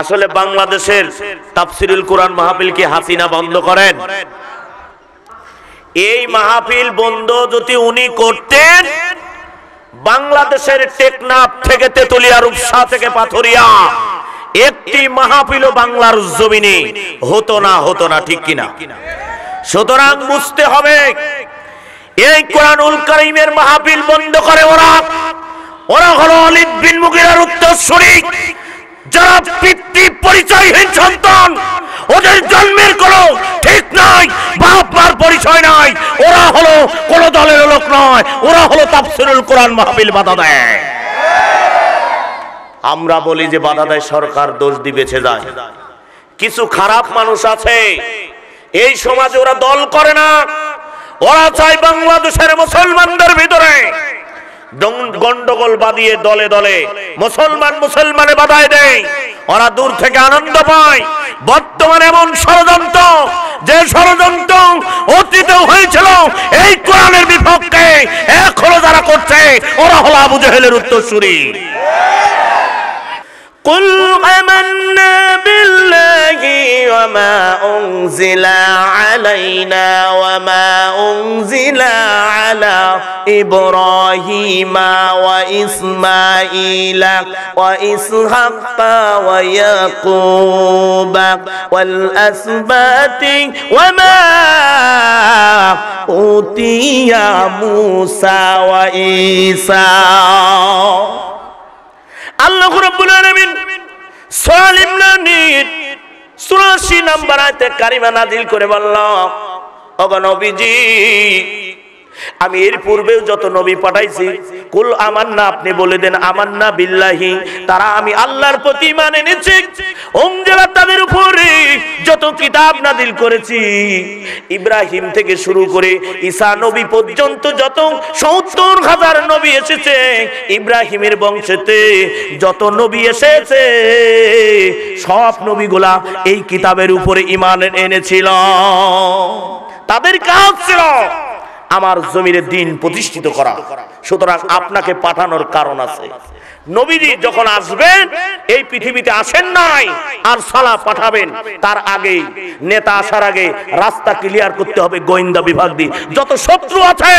আসলে বাংলাদেশের তাফসিরুল কোরআন মাহফিল কি হাসিনা বন্ধ করেন? এই মাহফিল বন্ধ যদি উনি করতেন, বাংলাদেশের টেকনাফ থেকে তেতুলিয়া রূপসা থেকে পাথরিয়া, একটি মাহফিলও বাংলার জমিনে হতো না হতো না, ঠিক কিনা? সুতরাং বুঝতে হবে, এই কোরআনুল করিমের মাহফিল বন্ধ করে ওরা। ওরা হলো অলিদ বিন মুগিরার উত্তরসূরি। যারা পিতৃ পরিচয়হীন সন্তান, ওদের জন্মের কোনো ঠিক নাই বাপ মার পরিচয় নাই, ওরা হলো কোন দলের লোক নয়, ওরা হলো তাফসিরুল কোরআন মাহফিল বাধা দেয়। আমরা বলি যে বাধা দেয় সরকার, দোষ দিবেছে যায়। কিছু খারাপ মানুষ আছে, এই সমাজে ওরা দল করে না, ওরা চায় বাংলাদেশের মুসলমানদের ভিতরে গন্ডগোল বাঁধিয়ে দলে দলে। মুসলমান মুসলমানে বাধায় দেয়। ওরা দূর থেকে আনন্দ পায়। বর্তমানে এমন ষড়যন্ত্র, যে ষড়যন্ত্র অতীতে হয়েছিল, এই কোরআনের বিপক্ষে এখনও যারা করছে, ওরা হলো আবু জেহেলের উত্তরসূরি। قل آمنا بالله وما أنزل علينا وما أنزل على إبراهيم وإسماعيل وإسحاق ويعقوب والأسباط وما أوتي موسى وعيسى. আল্লাহ রাব্বুল আলামিন সূরা ইমরানের 84 নম্বর আয়াতে কারিমা নাযিল করে বলল ওগো নবীজি আমি এর পূর্বেও যত নবী পাঠাইছি, কুল আমান্না, আপনি বলে দেন আমান্না বিল্লাহি, তারা আমি আল্লাহর প্রতি মানে ওমজেলা তাদের উপরে যত কিতাব নাদিল করেছি, ইব্রাহিম থেকে শুরু করে ঈসা নবী পর্যন্ত যত সত্তর হাজার নবী এসেছে, ইব্রাহিমের বংশেতে যত নবী এসেছে, সব নবীগুলা এই কিতাবের উপরে ইমান এনেছিল। তাদের কাজ ছিল আমার জমিরে দিন প্রতিষ্ঠিত করা। সুতরাং আপনাকে পাঠানোর কারণ আছে। নবীজি যখন আসবেন, এই পৃথিবীতে আসেন নাই, আর সালা পাঠাবেন, তার আগে নেতা আসার আগে রাস্তা ক্লিয়ার করতে হবে গোয়েন্দা বিভাগ দিয়ে যত শত্রু আছে,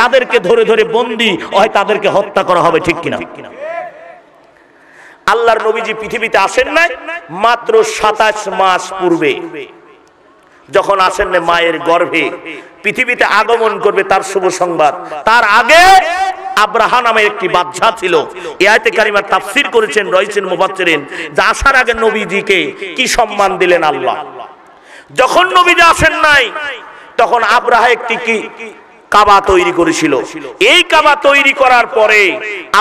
তাদেরকে ধরে ধরে বন্দি, হয় তাদেরকে হত্যা করা হবে, ঠিক কিনা? আল্লাহর নবীজি পৃথিবীতে আসেন নাই, মাত্র সাতাশ মাস পূর্বে। যখন আসেন মায়ের গর্ভে, পৃথিবীতে আগমন করবে তার শুভ সংবাদ। তার আগে আব্রাহা আসার আগে নবীজিকে কি সম্মান দিলেন আল্লাহ? যখন আসেন নাই, তখন আব্রাহা একটি কি? কাবা তৈরি করেছিল। এই কাবা তৈরি করার পরে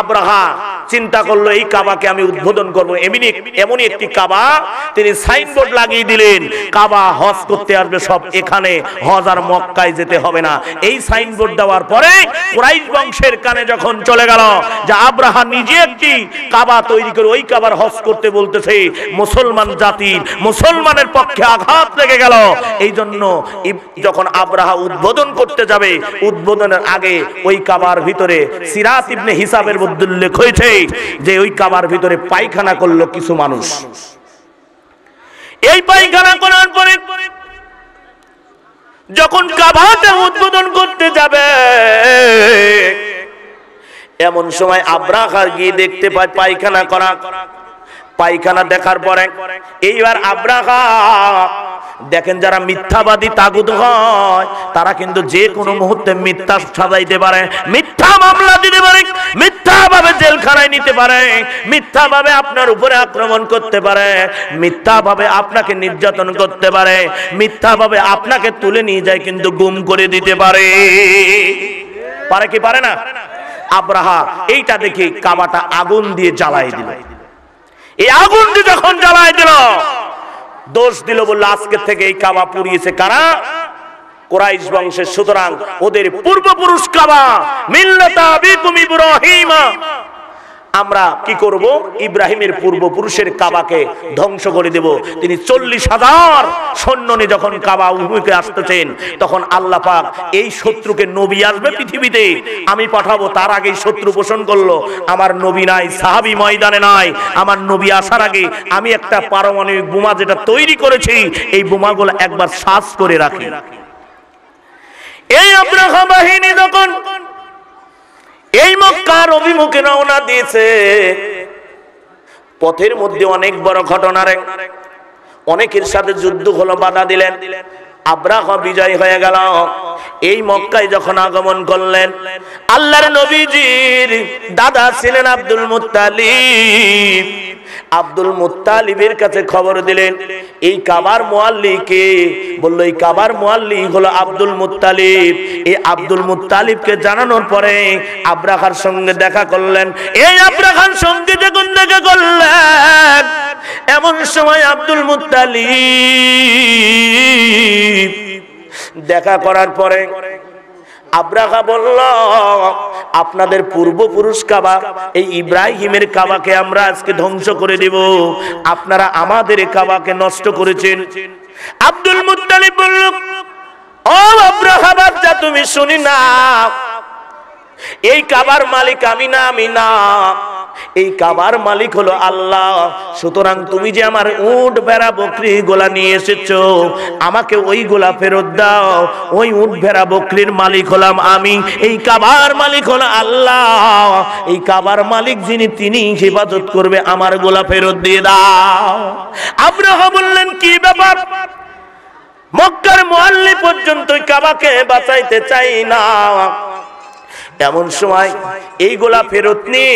আব্রাহা চিন্তা করল, এই কাবাকে আমি উদ্বোধন করব। এমনি, এমনই একটি কাবা তিনি সাইনবোর্ড লাগিয়ে দিলেন। কাবা হজ করতে আসবে সব এখানে, হজ আর মক্কায় যেতে হবে না। এই সাইনবোর্ড দেওয়ার পরে কুরাইশ বংশের কানে যখন চলে গেল যে আব্রাহা নিজে একটি কাবা তৈরি করে ওই কাবার হজ করতে বলতেছে, মুসলমান জাতির মুসলমানের পক্ষে আঘাত লেগে গেল। এই জন্য যখন আব্রাহা উদ্বোধন করতে যাবে, উদ্বোধনের আগে ওই কাবার ভিতরে সিরাত ইবনে হিসাবের মধ্যে উল্লেখ হয়েছে যে ওই কাবার ভিতরে পায়খানা করল কিছু মানুষ। এই পায়খানা করার পরে যখন কাবাটা উদ্বোধন করতে যাবে, এমন সময় আব্রাহার গিয়ে দেখতে পায় পায়খানা করা। পায়খানা দেখার পরে এইবার আব্রাহা, দেখেন যারা মিথ্যাবাদী তাগুদ হয়, তারা কিন্তু যে কোনো মুহূর্তে মিথ্যা সাজাইতে পারে, মিথ্যা মামলা দিতে পারে মিথ্যা ভাবে জেলখানায় নিতে পারে মিথ্যা ভাবে আপনার উপরে আক্রমণ করতে পারে মিথ্যা ভাবে আপনাকে নির্যাতন করতে পারে মিথ্যা ভাবে আপনাকে তুলে নিয়ে যায় কিন্তু গুম করে দিতে পারে। পারে কি পারে না? আব্রাহা, এইটা দেখে কাবাটা আগুন দিয়ে জ্বালাই দিল। এই আগুন দিয়ে যখন জ্বালায় দিল, দোষ দিল বলল, আজকে থেকে এই কাবা পুড়িয়েছে কারা? কোরাইশ বংশের, সুতরাং ওদের পূর্বপুরুষ কাবা মিল্লাতা বিকুম ইব্রাহিমা। আমরা কি করব? ইব্রাহিমের পূর্বপুরুষের কাবাকে ধ্বংস করে দেব। তিনি চল্লিশ হাজার সৈন্য নিয়ে যখন কাবা উহুকে আসতেছেন, তখন আল্লাহ পাক এই শত্রুকে নবী আসবে পৃথিবীতে। আমি পাঠাবো, তার আগেই শত্রু পোষণ করল। আমার নবী নাই, সাহাবি ময়দানে নাই। আমার নবী আসার আগে আমি একটা পারমাণবিক বোমা যেটা তৈরি করেছি, এই বোমাগুলো একবার শ্বাস করে রাখি। এই আব্রাহা বাহিনী যখন এই মক্কার অভিমুখে রওনা দিয়েছে, পথের মধ্যে অনেক বড় ঘটনা রে। অনেকের সাথে যুদ্ধ হলো, বাধা দিলেন। আব্রাহ বিজয় হয়ে গেল। এই মক্কায় যখন আগমন করলেন, আল্লাহর নবীজির দাদা ছিলেন আব্দুল মুত্তালিব। আব্দুল মুত্তালিবের কাছে খবর দিলেন, এই কাবার মোয়াল্লি কে বলল, এই কাবার মোয়াল্লি হলো আব্দুল মুত্তালিব। এই আব্দুল মুত্তালিবকে জানানোর পরে আব্রাহার সঙ্গে দেখা করলেন। এই আব্রাহার সঙ্গে যখন দেখা করলেন, এমন সময় আব্দুল মুত্তালিব দেখা করার পরে আব্রাহা বলল, আপনাদের পূর্বপুরুষ কাবা, এই ইব্রাহিমের কাবাকে আমরা আজকে ধ্বংস করে দেব। আপনারা আমাদের কাবাকে নষ্ট করেছেন। আব্দুল মুত্তালিব বলল, ও আব্রাহা বাচ্চা, তুমি শুনি না। এই কাবার মালিক আমি না আমি না। এই কাবার মালিক হলো আল্লাহ। সুতরাং তুমি যে আমার উট ভেড়া বকরি গোলা নিয়ে এসেছ, আমাকে ওই গোলা ফেরত দাও। ওই উট ভেড়া বকরির মালিক হলাম আমি। এই কাবার মালিক হলো আল্লাহ। এই কাবার মালিক যিনি, তিনি হেফাজত করবে আমার গোলা ফেরত দিয়ে দাও। আব্রাহ বললেন, কি ব্যাপার? মক্কার মোয়াল্লি পর্যন্ত কাবাকে বাঁচাইতে চাই না। এমন সময় এইগুলা ফেরত নিয়ে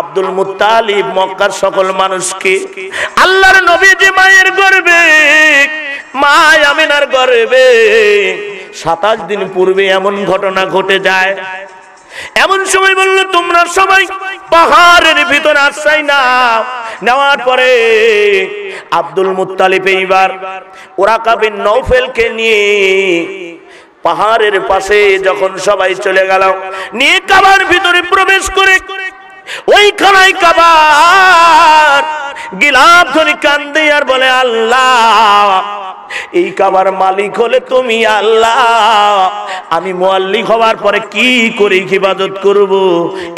আব্দুল মুতালিব মক্কার সকল মানুষকে, আল্লাহর নবী যে মায়ের গর্বে, মা আমিনার গর্বে, সাতাশ দিন পূর্বে এমন ঘটনা ঘটে যায়। এমন সময় বলল, তোমরা সবাই পাহাড়ের ভিতর আশ্রয় না নেওয়ার পরে আব্দুল মুতালিব এইবার ওরা কাবিন নৌফেলকে নিয়ে পাহাড়ের পাশে যখন সবাই চলে গেল, নিয়ে কাবার ভিতরে প্রবেশ করে ওইখানায় কাবার গিলাপ ধরে কান্দে আর বলে, আল্লাহ এই কাবার মালিক হলে তুমি আল্লাহ। আমি মোয়াল্লিক হওয়ার পরে কি করে ইবাদত করব?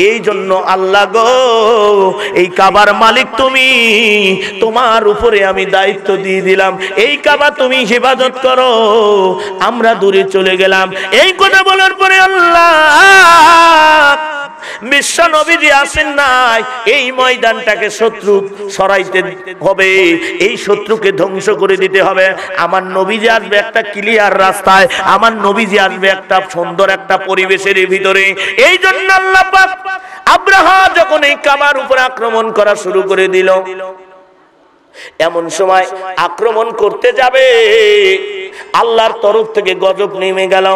এই জন্য আল্লাহ গো, এই কাবার মালিক তুমি, তোমার উপরে আমি দায়িত্ব দিয়ে দিলাম। এই কাবা তুমি হেফাজত করো, আমরা দূরে চলে গেলাম। এই কথা বলার পরে আল্লাহ নাই। এই ময়দানটাকে শত্রু সরাইতে হবে, এই শত্রুকে ধ্বংস করে দিতে হবে। আমার নবীজি আসবে একটা ক্লিয়ার রাস্তায়, আমার নবীজি আসবে একটা সুন্দর একটা পরিবেশের ভিতরে। এই জন্য আল্লাহ আব্রাহা যখন এই কামার উপর আক্রমণ করা শুরু করে দিল। এমন সময় আক্রমণ করতে যাবে। আল্লাহর তরফ থেকে গজব নেমে গেল।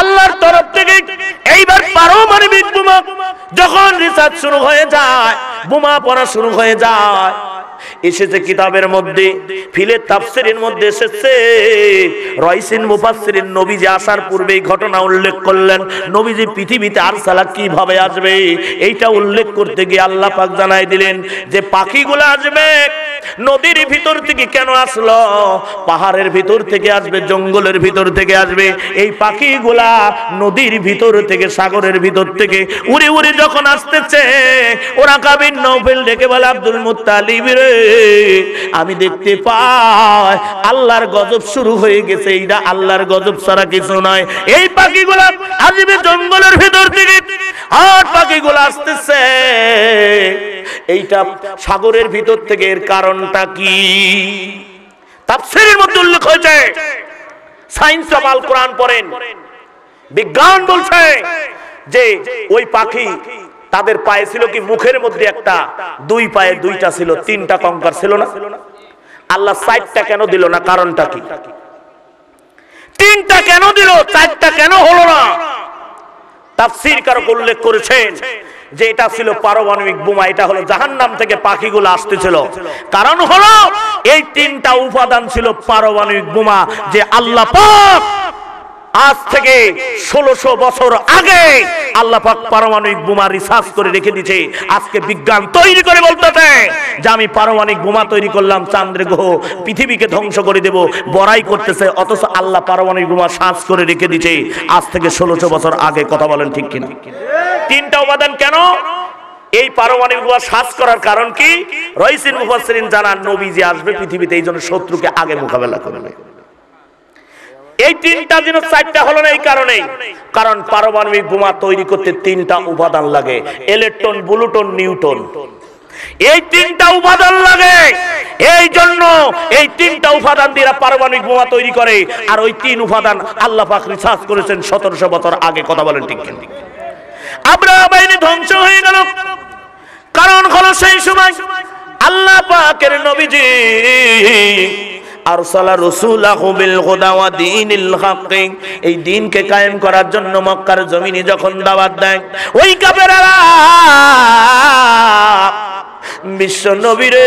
আল্লাহর তরফ থেকে এইবার পারমাণবিক বোমা যখন রিসার্চ শুরু হয়ে যায়, বোমা পড়া শুরু হয়ে যায়। এসেছে কিতাবের মধ্যে ফিলের তাফসিরের মধ্যে এসেছে। রয়সিন মুফাসসিরিন নবীজি আসার পূর্বে এই ঘটনা উল্লেখ করলেন। নবীজি পৃথিবীতে আর সালা কীভাবে আসবে? এইটা উল্লেখ করতে গিয়ে আল্লাহ পাক জানাই দিলেন যে, পাখিগুলো আসবে নদীর ভিতর থেকে কেন আসলো? পাহাড়ের ভিতর থেকে আসবে, জঙ্গলের ভিতর থেকে আসবে। এই পাখিগুলা নদীর ভিতর থেকে, সাগরের ভিতর থেকে উড়ে উড়ে যখন আসতেছে, ওরা কাবিন নৌফেল ডেকে বলে, আব্দুল মুত্তালিব রে, আমি দেখতে পাই আল্লাহর গজব শুরু হয়ে গেছে। এইটা আল্লাহর গজব ছাড়া কিছু নয় এই পাখিগুলা আসবে জঙ্গলের ভিতর থেকে। আর পাখিগুলো আসতেছে এইটা সাগরের ভিতর থেকে এর কারণটা কি? তাফসীরের মধ্যে উল্লেখ হয়েছে। সায়েন্স অফ আল কোরআন পড়েন। বিজ্ঞান বলছে যে ওই পাখি তাদের পায়ে ছিল কি মুখের মধ্যে একটা, দুই পায়ে দুইটা ছিল, তিনটা কঙ্কার ছিল না? আল্লাহ সাইডটা কেন দিল না, কারণটা কি? তিনটা কেন দিল, চারটা কেন হলো না? তাফসীর কারক উল্লেখ করেছেন যে এটা ছিল পারমাণবিক বোমা, এটা হলো জাহান্নাম থেকে পাখিগুলো আসতেছিল। কারণ হলো, এই তিনটা উপাদান ছিল পারমাণবিক বোমা যে আল্লাহ পাক আজ থেকে ষোলোশো বছর আগে আল্লাহ পাক পারমাণবিক বোমা রিসার্চ করে রেখে দিয়েছে। আজকে বিজ্ঞান তৈরি করে বলতেছে যে আমি পারমাণবিক বোমা তৈরি করলাম, চান্দ্রে গ্রহ পৃথিবীকে ধ্বংস করে দেব, বড়াই করতেছে, অথচ আল্লাহ পারমাণবিক বোমা সার্চ করে রেখে দিয়েছে। আজ থেকে ষোলোশো বছর আগে, কথা বলেন ঠিক কিনা? তিনটা উপাদান কেন? এই পারমাণবিক সার্চ করার কারণ কি? রইসিন মুফাসসিরিন জানান, নবী যে আসবে পৃথিবীতে, এই জন্য শত্রুকে আগে মোকাবেলা করবে এই তিনটা জিনিস চারটা হলো না এই কারণেই। কারণ পারমাণবিক বোমা তৈরি করতে তিনটা উপাদান লাগে, ইলেকট্রন, ব্লুটন, নিউটন। এই তিনটা উপাদান লাগে। এই জন্য এই তিনটা উপাদান দিয়ে পারমাণবিক বোমা তৈরি করে। আর ওই তিন উপাদান আল্লাহ পাক রিসার্চ করেছেন সতেরোশো বছর আগে, কথা বলেন ঠিক কিনা? আব্রাহা বাহিনী ধ্বংস হয়ে গেল। কারণ হলো সেই সময় আল্লাহ পাকের নবীজি আরসালা রাসূলাহু বিল হুদা ওয়া দীনিল হক এই দিনকে কায়েম করার জন্য মক্কার জমিনে যখন দাওয়াত দেয়, ওই কাফেররা বিশ্ব নবীরে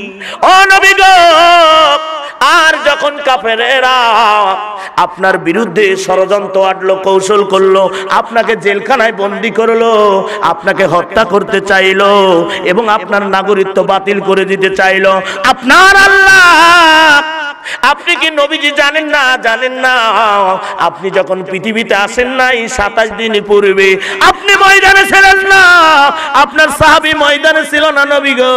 আর যখন কাফেরেরা আপনার বিরুদ্ধে ষড়যন্ত্র আটলো, কৌশল করল, আপনাকে জেলখানায় বন্দি করল, আপনাকে হত্যা করতে চাইলো, এবং আপনার নাগরিকত্ব বাতিল করে দিতে চাইলো, আপনার আল্লাহ আপনি কি নবীজি জানেন না? জানেন না। আপনি যখন পৃথিবীতে আসেন নাই সাতাশ দিন পূর্বে, আপনি ময়দানে ছিলেন না। আপনার সাহাবি ময়দানে ছিল না নবী গো।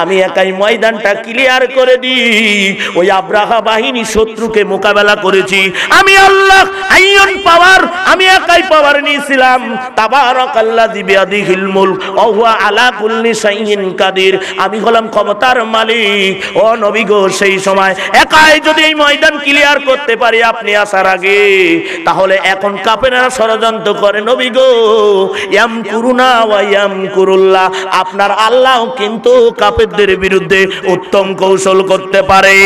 আমি একাই ময়দানটা ক্লিয়ার করে দিই। ওই আব্রাহা বাহিনী শত্রুকে মোকাবেলা করেছি। আমি আল্লাহ, আইয়ন পাওয়ার, আমি একাই পাওয়ার নিয়েছিলাম। তাবারক আল্লাহ বিয়াদিহিল মুলক ওয়া হুয়া আলা কুল্লি শাইইন কাদির। আমি হলাম ক্ষমতার মালিক। ও নবী গো, সেই সময় একাই যদি এই ময়দান ক্লিয়ার করতে পারি আপনি আসার আগে, তাহলে এখন কাপেরা ষড়যন্ত্র করে, নবী গো, ইয়াম কুরুনা ওয়াম কুরুল্লাহ। আপনার আল্লাহ কিন্তু কাপেরদের বিরুদ্ধে উত্তম কৌশল করতে পারে।